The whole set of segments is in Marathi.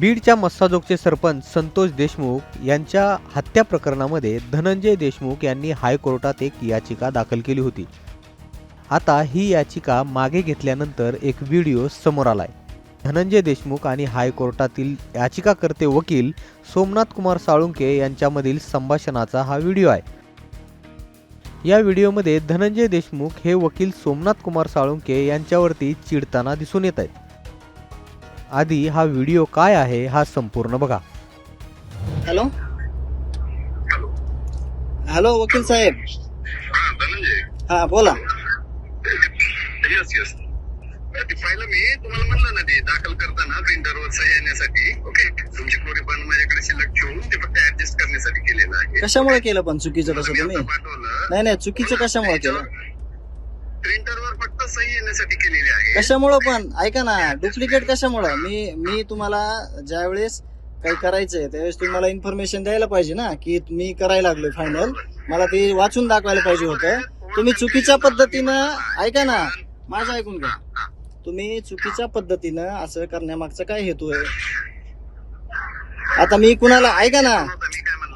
बीडच्या मस्साजोगचे सरपंच संतोष देशमुख यांच्या हत्या प्रकरणामध्ये धनंजय देशमुख यांनी हायकोर्टात एक याचिका दाखल केली होती. आता ही याचिका मागे घेतल्यानंतर एक व्हिडिओ समोर आलाय. धनंजय देशमुख आणि हायकोर्टातील याचिकाकर्ते वकील सोमनाथ कुमार साळुंके यांच्यामधील संभाषणाचा हा व्हिडिओ आहे. या व्हिडिओमध्ये धनंजय देशमुख हे वकील सोमनाथ कुमार साळुंके यांच्यावरती चिडताना दिसून येत आहेत. आधी हा व्हिडिओ काय आहे हा संपूर्ण बघा. हॅलो? हॅलो वकील साहेब. हा धनंजय. हा बोला. Yes yes. ते पाहिलं मी तुम्हाला म्हणलं ना ते दाखल करताना प्रिंटरवर सही येण्यासाठी ओके? तुमची कोरी पण माझ्याकडे शिल्लक ठेवून ते फक्त ऍडजस्ट करण्यासाठी केलेलं आहे. कशामुळे केलं पण चुकीचं तसं मी तुम्ही? पाठवलं. नाही नाही चुकीचं कशामुळे केलं? प्रिंटरवर फक्त सही येण्यासाठी केलेली आहे. कशामुळं पण? ऐका ना डुप्लिकेट कशामुळं? मी मी तुम्हाला ज्यावेळेस काही करायचंय त्यावेळेस तुम्हाला इन्फॉर्मेशन द्यायला पाहिजे ना की मी करायला लागलोय फायनल मला ते वाचून दाखवायला पाहिजे होतं. तुम्ही चुकीच्या पद्धतीनं ऐका ना माझं ऐकून घ्या. तुम्ही चुकीच्या पद्धतीनं असं करण्यामागचा काय हेतू आहे? आता मी कुणाला ऐका ना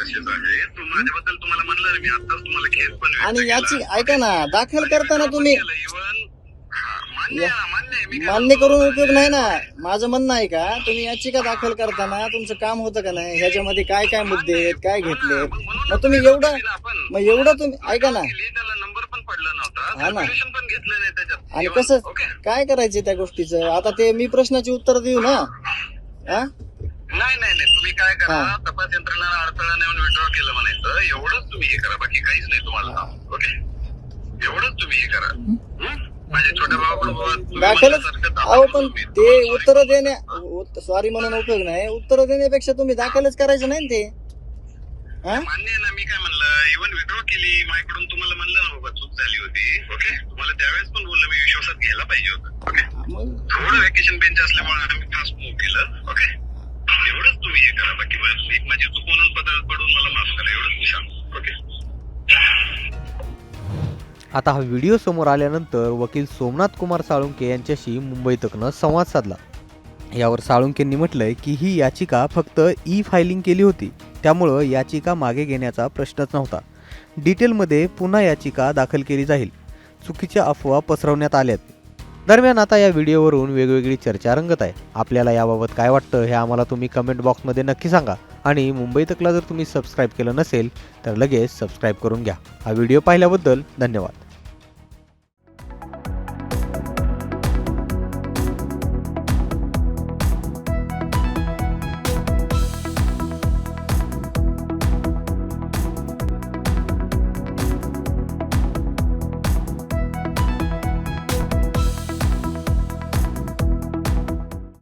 तसेच आहे. तू माझ्याबद्दल तुम्हाला म्हणलं ना मी आताच तुम्हाला केस पण आणि याची. ऐका ना दाखल करताना तुम्ही मान्य आहे ना, मान्य आहे. मी काय मान्य करून उपयोग नाही ना. माझं म्हणणं आहे का तुम्ही याचिका दाखल करताना तुमचं काम होतं का नाही? ह्याच्यामध्ये काय काय मुद्दे आहेत काय घेतलेत मग तुम्ही एवढं मग एवढं तुम्ही ऐका ना. केली, त्याला नंबर पण पडला नव्हता. हा ना. Calculation पण घेतलं नाही त्याच्यात. आणि कसं. काय करायचे त्या गोष्टीचं? आता ते मी प्रश्नाची उत्तर देऊ ना. हा? नाही नाही नाही. तुम्ही काय करा. तपास यंत्रणा अडथळा नेऊन विड्रॉ केलं म्हणायचं. एवढंच तुम्ही हे करा. बाकी काहीच नाही तुम्हाला. ओके? एवढंच तुम्ही हे करा? माझ्या छोट्या अहो पण ते उत्तर देण्या सॉरी म्हणून उपयोग नाही. उत्तर देण्यापेक्षा तुम्ही दाखलच करायचं नाही ते. हा? मान्य ना मी काय म्हणलं? इव्हन विड्रॉ केली माझ्याकडून तुम्हाला म्हणलं ना बाबा चूक झाली होती. ओके? तुम्हाला त्यावेळेस पण बोललो मी विश्वासात घ्यायला पाहिजे होतं. ओके? थोडं व्हॅकेशन बेंच असल्यामुळे आम्ही फास्ट मूव्ह केलं. ओके? एवढंच तुम्ही हे करा बाकी एक माझी चूक म्हणून पदार्थ पडून मला माफ करा एवढंच मी सांगतो. ओके आता हा व्हिडिओ समोर आल्यानंतर वकील सोमनाथ कुमार साळुंके यांच्याशी मुंबई तकनं संवाद साधला. यावर साळुंकेंनी म्हटलंय की ही याचिका फक्त ई फायलिंग केली होती. त्यामुळं याचिका मागे घेण्याचा प्रश्नच नव्हता. डिटेलमध्ये पुन्हा याचिका दाखल केली जाईल. चुकीच्या अफवा पसरवण्यात आल्यात. दरम्यान आता या व्हिडिओवरून वेगवेगळी चर्चा रंगत आहे. आपल्याला याबाबत काय वाटतं हे आम्हाला तुम्ही कमेंट बॉक्समध्ये नक्की सांगा. आणि मुंबई तकला जर तुम्ही सबस्क्राईब केलं नसेल तर लगेच सबस्क्राईब करून घ्या. हा व्हिडिओ पाहिल्याबद्दल धन्यवाद.